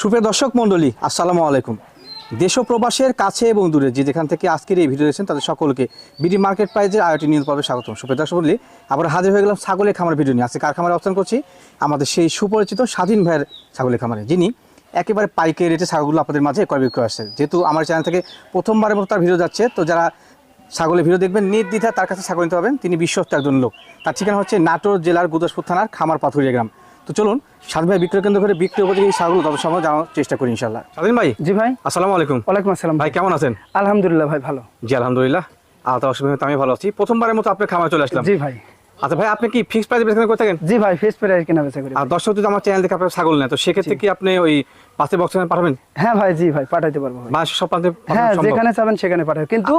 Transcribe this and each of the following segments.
সুপ্রিয় দর্শক মণ্ডলী, আসসালামু আলাইকুম। দেশ প্রবাসের কাছে এবং দূরে যে যেখান থেকে আজকের এই ভিডিও দেখছেন, তাদের সকলকে বিডি মার্কেট প্রাইজের আয়োটি নিউজ পর্বে স্বাগতম সুপ্রিয় দর্শক মণ্ডলী, আবার হাজির হয়ে গেলাম ছাগলের খামার ভিডিও নিয়ে। আজকে কার খামারে অবস্থান করছি আমাদের সেই সুপরিচিত স্বাধীন ভাইয়ের ছাগলের খামারে, যিনি একেবারে পাইকারি রেটে ছাগলগুলো আপনাদের মাঝে ক্রয় বিক্রয় আসছে যেহেতু আমার চ্যানেল থেকে প্রথমবারের মতো তার ভিডিও যাচ্ছে, তো যারা ছাগলের ভিডিও দেখবেন নির্দ্বিধা তার কাছে ছাগল নিতে হবেন তিনি বিশ্বস্ত একজন লোক। তার ঠিকানা হচ্ছে নাটোর জেলার গুদাসপুর থানার খামার পাথুরিয়া গ্রাম। তো চলুন স্বাধীন ভাই বিক্রয় কেন্দ্র করে বিক্রি উপযোগী এই সারগুলো তত সময় জানার চেষ্টা করি ইনশাল্লাহ স্বাধীন ভাই? জি ভাই। আসসালামু আলাইকুম। ওয়ালাইকুম আসসালাম ভাই কেমন আছেন? আলহামদুলিল্লাহ ভাই ভালো। জি আলহামদুলিল্লাহ। আল্লাহ অসুবিধা আমি ভালো আছি। প্রথমবারের মতো আপনার খামার চলে আসলাম। জি ভাই। আচ্ছা ভাই আপনি কি ফিক্স প্রাইসে বেচকেন করে থাকেন? জি ভাই ফেস প্রাইস কেনা বেচা করি। আর দর্শক যদি আমার চ্যানেল দেখে আপনার ছাগল নেয় তো সেক্ষেত্রে কি আপনি ওই পাঁচে বক্সে পাঠাবেন? হ্যাঁ ভাই জি ভাই পাঠাইতে পারব ভাই। বা সব প্রান্তে হ্যাঁ যেখানে চাবেন সেখানে পাঠাবো কিন্তু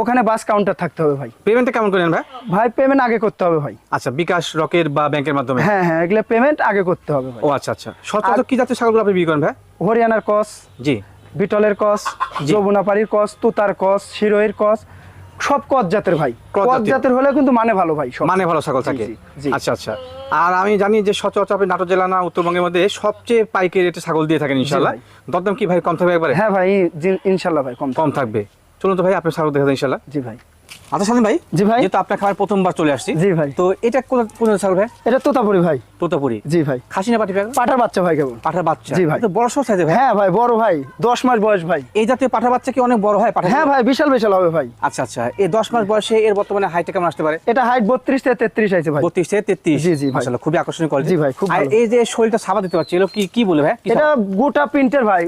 ওখানে বাস কাউন্টার থাকতে হবে ভাই। পেমেন্টটা কেমন করেন ভাই? ভাই পেমেন্ট আগে করতে হবে ভাই। আচ্ছা বিকাশ রকের বা ব্যাংকের মাধ্যমে? হ্যাঁ হ্যাঁ এগুলো পেমেন্ট আগে করতে হবে ভাই। ও আচ্ছা আচ্ছা। সচরাচর কি জাতের ছাগলগুলো আপনি বিক্রি করেন ভাই? হরিয়ানার কস জি। বিটলের কস। যমুনাপাড়ির কস তুতার কস শিরোয়ের কস সব কদ জাতের ভাই। কস জাতের। হলে কিন্তু মানে ভালো ভাই সব। মানে ভালো ছাগল থাকে। আচ্ছা আচ্ছা। আর আমি জানি যে সচরাচর আপনি নাটোর জেলা না উত্তরবঙ্গের মধ্যে সবচেয়ে পাইকারি রেটে ছাগল দিয়ে থাকেন ইনশাল্লাহ। দরদাম কি ভাই কম থাকবে একবারে? হ্যাঁ ভাই ইনশাল্লাহ ভাই কম কম থাকবে। চলুন তো ভাই আপনি ছাগল দেখা দেন ইনশাল্লাহ জি ভাই। আচ্ছা ভাই জি ভাই। যেহেতু আপনার খাবার প্রথমবার চলে আসছি জি ভাই। তো এটা কোন কোন ছাগল ভাই? এটা তোতাপুরি ভাই। তোতাপুরি। জি ভাই। খাসি না পাটি পাঠার বাচ্চা ভাই পাঠার বাচ্চা। জি ভাই। তো বড় সর সাইজে ভাই? হ্যাঁ ভাই বড় ভাই। দশ মাস বয়স ভাই। এই জাতীয় পাঠার বাচ্চা কি অনেক বড় হয় পাঠা হ্যাঁ ভাই বিশাল বিশাল হবে ভাই। আচ্ছা আচ্ছা। এই দশ মাস বয়সে এর বর্তমানে হাইটে কেমন আসতে পারে? এটা হাইট বত্রিশ থেকে তেত্রিশ আছে ভাই। বত্রিশ থেকে তেত্রিশ। জি, জি, মাশাআল্লাহ, খুবই আকর্ষণীয় কোয়ালিটি জি ভাই, খুব আর এই যে শরীরটা সাবা দিতে পারছে এগুলো কি কি বলে ভাই? এটা গোটা প্রিন্টের ভাই।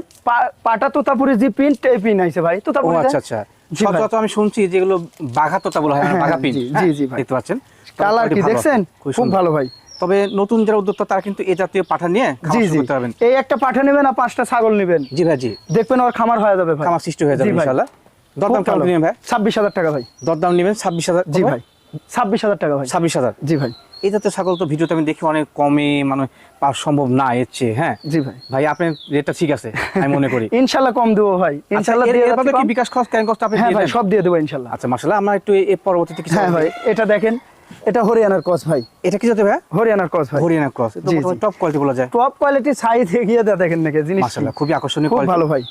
পাটা তোতাপুরি যে প্রিন্ট এই প্রিন্ট আছে ভাই। তোতাপুরি আচ্ছা আচ্ছা। সচরাচর আমি শুনছি যেগুলো বাঘা তোতা বলা হয় হ্যাঁ, বাঘা পিন জি, জি, জি ভাই। দেখতে পাচ্ছেন? কালার কি দেখছেন? খুব ভালো ভাই। তবে নতুন যারা উদ্যোক্তা তারা কিন্তু এ জাতীয় পাঠা নিয়ে জি জি। পারবেন। এই একটা পাঠা নেবেন আর পাঁচটা ছাগল নেবেন। জি ভাই জি। দেখবেন ওর খামার হয়ে যাবে ভাই। খামার সৃষ্টি হয়ে যাবে। ইনশাআল্লাহ। দরদাম কেমন নেবেন ভাই? ছাব্বিশ হাজার টাকা ভাই। দরদাম নেবেন ছাব্বিশ হাজার জি ভাই। ছাব্বিশ হাজার টাকা ভাই। ছাব্বিশ হাজার। জি ভাই। এই জাতীয় ছাগল তো ভিডিওতে আমি দেখি অনেক কমে মানে পাওয়া সম্ভব না এর চেয়ে হ্যাঁ? জি ভাই। ভাই আপনার রেটটা ঠিক আছে আমি মনে করি। ইনশাল্লাহ কম দেবো ভাই। আচ্ছা, ইনশাল্লাহ কি বিকাশ খরচ ক্যান কষ্ট আপনি হ্যাঁ ভাই সব দিয়ে দেবো ইনশাল্লাহ। আচ্ছা আমরা একটু এ- পরবর্তীতে কিছু হ্যাঁ ভাই এটা দেখেন এটা হরিয়ানার কস ভাই। এটা কি যেতে ভাই? হরিয়ানার কস ভাই। হরিয়ানা ক্রস। টপ কোয়ালিটি বলা যায়। টপ কোয়ালিটি সাইজ এগিয়ে দেয় দেখেন নাকি জিনিস মাশাআল্লাহ খুবই আকর্ষণীয় খুব ভালো ভাই।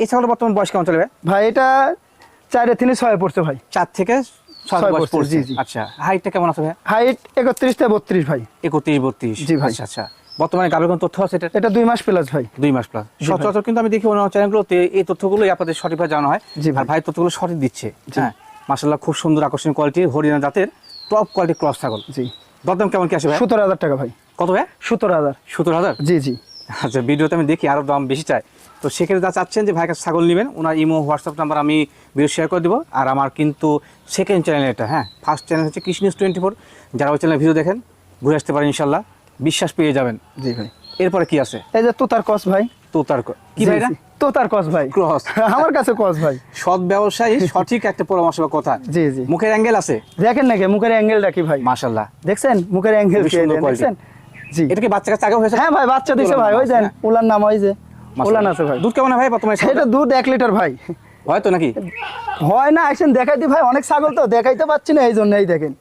এই ছাগলের বর্তমান বয়স কেমন চলে ভাই? ভাই এটা চারে তিনি ছয় পড়ছে ভাই। চার থেকে জি, জি। আচ্ছা হাইটটা কেমন আছে ভাই হাইট থেকে ভাই। একত্রিশ বত্রিশ। জি ভাই। আচ্ছা আচ্ছা। বর্তমানে গাবের কোন তথ্য আছে এটা? এটা দুই মাস প্লাস ভাই। দুই মাস প্লাস সচরাচর কিন্তু আমি দেখি অন্য চ্যানেলগুলোতে এই তথ্যগুলোই আপনাদের সঠিকভাবে জানানো হয়। ভাই। আর ভাই তথ্যগুলো সঠিক দিচ্ছে। হ্যাঁ মাশাআল্লাহ খুব সুন্দর আকর্ষণীয় কোয়ালিটির হরিয়ানা জাতের টপ কোয়ালিটি ক্রস ছাগল। জি। দরদাম কেমন কি আসে ভাই সতেরো হাজার টাকা ভাই। কত ভাই সতেরো হাজার। সতেরো হাজার? জি জি। আচ্ছা ভিডিওতে আমি দেখি আরও দাম বেশি চাই তো সেক্ষেত্রে যা চাচ্ছেন যে ভাই কাছে ছাগল নেবেন ওনার ইমো হোয়াটসঅ্যাপ নাম্বার আমি ভিডিও শেয়ার করে দেবো। আর আমার কিন্তু সেকেন্ড চ্যানেল এটা হ্যাঁ ফার্স্ট চ্যানেল হচ্ছে কৃষ্ণ টোয়েন্টি ফোর যারা ওই চ্যানেল ভিডিও দেখেন ঘুরে আসতে পারেন ইনশাল্লাহ। বিশ্বাস পেয়ে যাবেন। জি ভাই। এরপরে কি আছে? এই যে তোতার কস ভাই। তো তার কি ভাই তোতার কস ভাই। ক্রস আমার কাছে কস ভাই। সৎ ব্যবসায়ী সঠিক একটা পরামর্শ বা কথা। জি জি। মুখের অ্যাঙ্গেল আছে? দেখেন নাকি মুখের অ্যাঙ্গেলটা কি ভাই? মাশাল্লাহ দেখছেন? মুখের অ্যাঙ্গেল। দেখছেন? জি। এটা কি বাচ্চা কাছে আগেও হয়েছে? হ্যাঁ ভাই বাচ্চা দিছে ভাই ওই দেন উলার নাম ওই যে। আছে ভাই। দুধ কেমন ভাই বর্তমানে দুধ এক লিটার ভাই। হয়তো নাকি? হয় না আসেন দেখাইতে ভাই অনেক ছাগল তো দেখাইতে পাচ্ছি না এই দেখেন।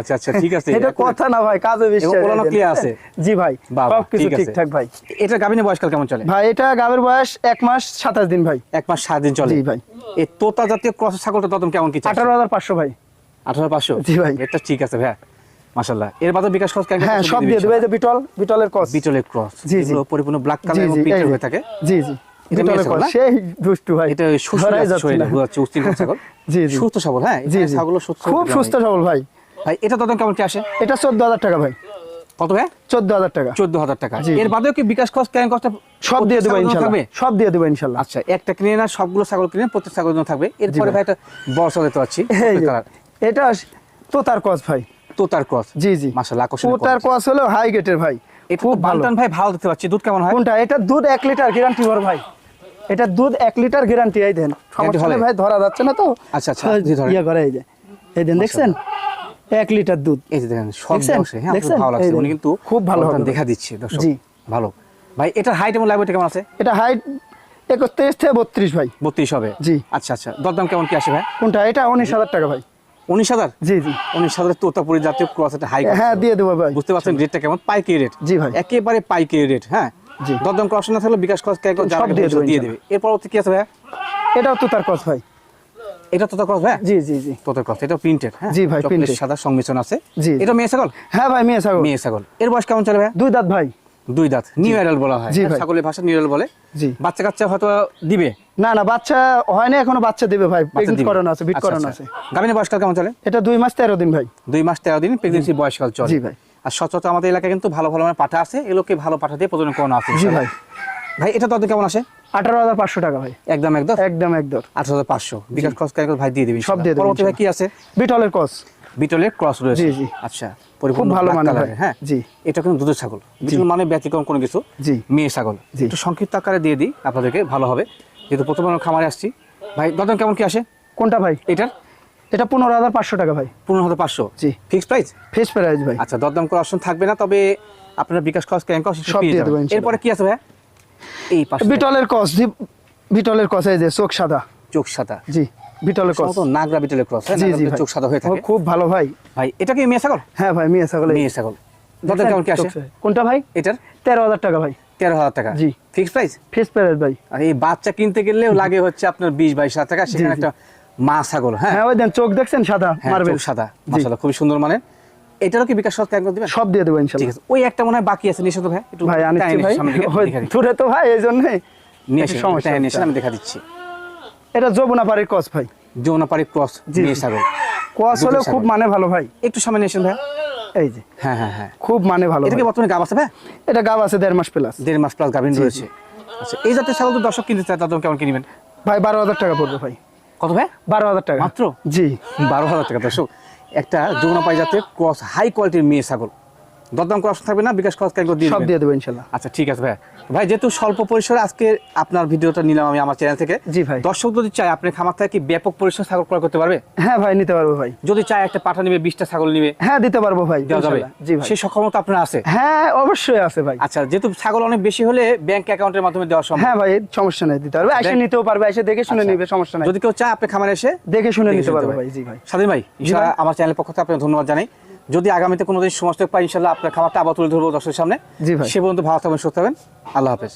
আচ্ছা, আচ্ছা, ঠিক আছে। এটা কথা না ভাই কাজে বিশ্বাস ওলানো এই যে, clear দেখছেন? আছে? জি ভাই সব কিছু ঠিকঠাক ভাই। এটা গাভিনের বয়সকাল কেমন চলে? ভাই এটা গাবের বয়স এক মাস সাতাশ দিন ভাই। এক মাস সাত দিন চলে। জি ভাই। এই তোতা জাতীয় ক্রস ছাগলটা দতম কেমন কি আঠারো হাজার পাঁচশো ভাই। আঠারো পাঁচশো? জি ভাই। এটা ঠিক আছে ভাই মাশাল্লাহ এর বাদে বিকাশ খরচ কেমন হ্যাঁ সব দিয়ে দেবে যে বিটল বিটলের কস বিটলের ক্রস জি, জি। পরিপূর্ণ ব্ল্যাক কালার এবং যে। হয়ে থাকে। জি জি? সেই দুষ্টু ভাই। এটা জি জি। সুস্থ সবল হ্যাঁ? জি এই সুস্থ খুব সুস্থ সবল ভাই। ভাই এটা দতম কেমন কি আসে? এটা চোদ্দ হাজার টাকা ভাই। কত ভাই? টাকা। এর বাদেও কি বিকাশ খরচ কেন কষ্ট সব দিয়ে দেবো সব দিয়ে দেবো ইনশাল্লাহ আচ্ছা একটা কিনে না সবগুলো ছাগল কিনে প্রত্যেক ছাগল জন্য থাকবে। এরপরে ভাই। একটা বড় ছাগল দেখতে পাচ্ছি এটা তোতার কস ভাই। তোতার ক্রস। জি জি। মাশাআল্লাহ তোতার কস হলো হাই গেটের ভাই। খুব ভাই ভালো দেখতে পাচ্ছি। দুধ কেমন হয়? কোনটা? এটা দুধ এক লিটার গ্যারান্টি ভাই। এটা দুধ লিটার গ্যারান্টি দেন। সমস্যা হবে? ভাই ধরা যাচ্ছে না তো। আচ্ছা, আচ্ছা, জি। ইয়ে করে এই যে। এই দেন দেখছেন? এক লিটার দুধ। এই যে দেখেন সব? হ্যাঁ ভালো লাগছে। উনি কিন্তু খুব ভালো দেখা দিচ্ছে দর্শক। জি। ভালো। ভাই এটার হাইট এবং কেমন আছে? এটা হাইট একত্রিশ থেকে বত্রিশ ভাই। বত্রিশ হবে? জি। আচ্ছা আচ্ছা। দরদাম কেমন কি আসে ভাই? কোনটা? এটা উনিশ হাজার টাকা ভাই। উনিশ হাজার? জি জি। উনিশ হাজার তোতাপুরি জাতীয় ক্রস একটা হাই হ্যাঁ দিয়ে দেবো ভাই। বুঝতে পারছেন রেটটা কেমন? পাইকারি রেট জি ভাই। একেবারে পাইকারি রেট হ্যাঁ? জি। দরদাম করার না থাকলে বিকাশ খরচ সব দিয়ে দেবো দিয়ে দেবে। এর পরবর্তী কি আছে ভাই এটাও তো তার কস ভাই। এটা ক্রস ভাই জি জি জি। তোর ক্রস এটা প্রিন্টেড হ্যাঁ? জি ভাই, চকলেট সাদা সংমিশ্রণ আছে। জি। এটা মেয়ে ছাগল? হ্যাঁ ভাই মেয়ে ছাগল। মেয়ে ছাগল। এর বয়স কেমন চলে ভাই দুই দাঁত ভাই। দুই দাঁত। নিউ বলা হয়। ছাগলের ভাষা নিউ এডাল বলে। জি। বাচ্চা কাচ্চা হয়তো দিবে? না না বাচ্চা হয় না এখনও বাচ্চা দেবে ভাই। প্রেগনেন্ট করানো আছে বিট আচ্ছা, করানো আচ্ছা। আছে। গাভিনের বয়সকাল কেমন চলে? এটা দুই মাস তেরো দিন ভাই। দুই মাস তেরো দিন প্রেগনেন্সি বয়সকাল চলে। জি ভাই। আর সচরাচর আমাদের এলাকায় কিন্তু ভালো ভালো মানে পাঠা আছে এগুলোকে ভালো পাঠা দিয়ে প্রজনন করানো আছে জি ভাই। ভাই এটা তো কেমন আসে? আঠারো হাজার পাঁচশো টাকা ভাই। একদম একদম একদম একদম আঠারো হাজার পাঁচশো। বিকাশ খরচ ভাই দিয়ে দিবি সব দিয়ে দেবো কি আছে? বিটলের কস বিটলের ক্রস রয়েছে। জি, জি। আচ্ছা। খুব ভালো মানের হ্যাঁ জি। এটা কিন্তু দুধের ছাগল। মানে ব্যতিক্রম কোনো কিছু জি। মেয়ে ছাগল। একটু সংক্ষিপ্ত আকারে দিয়ে দিই আপনাদেরকে ভালো হবে। যেহেতু প্রথম আমরা খামারে আসছি। ভাই দরদাম কেমন কি আসে? কোনটা ভাই? এটার? এটা পনেরো হাজার পাঁচশো টাকা ভাই। পনেরো হাজার পাঁচশো? জি। ফিক্স প্রাইস ফেস প্রাইস ভাই। আচ্ছা দরদাম করার অপশন থাকবে না তবে আপনার বিকাশ খরচ ক্যান খরচ সব দিয়ে। এরপরে কি আছে ভাই এই পাশে বিটলের কস বিটলের কস এই যে চোখ সাদা। চোখ সাদা। জি। কস সম্ভবত নাগরা বিটলের ক্রস হ্যাঁ? জি জি চোখ সাদা হয়ে থাকে। খুব ভালো ভাই। ভাই এটা কি মেয়ে ছাগল? হ্যাঁ ভাই মেয়ে ছাগল। মেয়ে ছাগল। দরদাম কেমন কি আসে? কোনটা ভাই? এটার? তেরো হাজার টাকা ভাই। তেরো হাজার টাকা। জি। ফিক্স প্রাইস ফেস প্রাইস ভাই। আর এই বাচ্চা কিনতে গেলেও লাগে হচ্ছে আপনার বিশ বাইশ হাজার টাকা সেখানে একটা মা ছাগল হ্যাঁ? হ্যাঁ ওই দেন চোখ দেখছেন সাদা হ্যাঁ, মার্বেল। সাদা মাশাআল্লাহ খুবই সুন্দর মানে এটারও কি বিকাশ একদম দিবেন? সব দিয়ে দেবো ঠিক আছে। ওই একটা মনে হয় বাকি আছে নিশ্চিত ভাই একটু ভাই টাইম ভাই। দূরে তো ভাই এই জন্যে নিয়ে আসেন সমস্যা নিয়ে আমি দেখা দিচ্ছি। এটা যমুনা পাড়ির কস ভাই। যমুনাপাড়ি ক্রস মেয়ে। ছাগল দুটো হলেও খুব মানে ভালো ভাই। একটু সামনে আসেন ভাই। এই যে। হ্যাঁ হ্যাঁ হ্যাঁ। খুব মানে ভালো এটা কি বর্তমানে গাব আছে ভাই? এটা গাব আছে দেড় মাস প্লাস দেড় মাস প্লাস গাভিন রয়েছে। আচ্ছা এই ছাগল তো দর্শক কিনতে চায় তাদের কেমন কিনবেন ভাই বারো হাজার টাকা পড়বে ভাই। কত ভাই? বারো হাজার টাকা। মাত্র? জি। বারো হাজার টাকা দর্শক। একটা যমুনাপাড়ি জাতের ক্রস হাই কোয়ালিটির মেয়ে ছাগল। দরদাম করা থাকবে না বিকাশ খরচ কেন দিয়ে সব দিয়ে দেবো ইনশাল্লাহ। আচ্ছা ঠিক আছে ভাই ভাই যেহেতু স্বল্প পরিসরে আজকে আপনার ভিডিওটা নিলাম আমি আমার চ্যানেল থেকে জি ভাই। দর্শক যদি চায় আপনি খামার থেকে কি ব্যাপক পরিসরে ছাগল ক্রয় করতে পারবে? হ্যাঁ ভাই নিতে পারব ভাই। যদি চায় একটা পাঠা নিবে বিশটা ছাগল নিবে হ্যাঁ দিতে পারব ভাই দেওয়া যাবে। জি ভাই। সেই সক্ষমতা আপনার আছে? হ্যাঁ অবশ্যই আছে ভাই। আচ্ছা যেহেতু ছাগল অনেক বেশি হলে ব্যাংক অ্যাকাউন্টের মাধ্যমে দেওয়া সম্ভব। হ্যাঁ ভাই সমস্যা নেই দিতে পারবে। এসে নিতেও পারবে এসে দেখে শুনে আচ্ছা। নিবে সমস্যা নাই। যদি কেউ চায় আপনি খামারে এসে দেখে শুনে নিতে পারবে ভাই জি ভাই। স্বাধীন ভাই আমার চ্যানেলের পক্ষ থেকে আপনাকে ধন্যবাদ জানাই। যদি আগামীতে কোনোদিন সমস্ত পাই ইনশাল্লাহ আপনার খাবারটা আবার তুলে ধরবো দর্শকের সামনে। সে পর্যন্ত ভালো থাকবেন সুস্থ থাকবেন। আল্লাহ হাফেজ।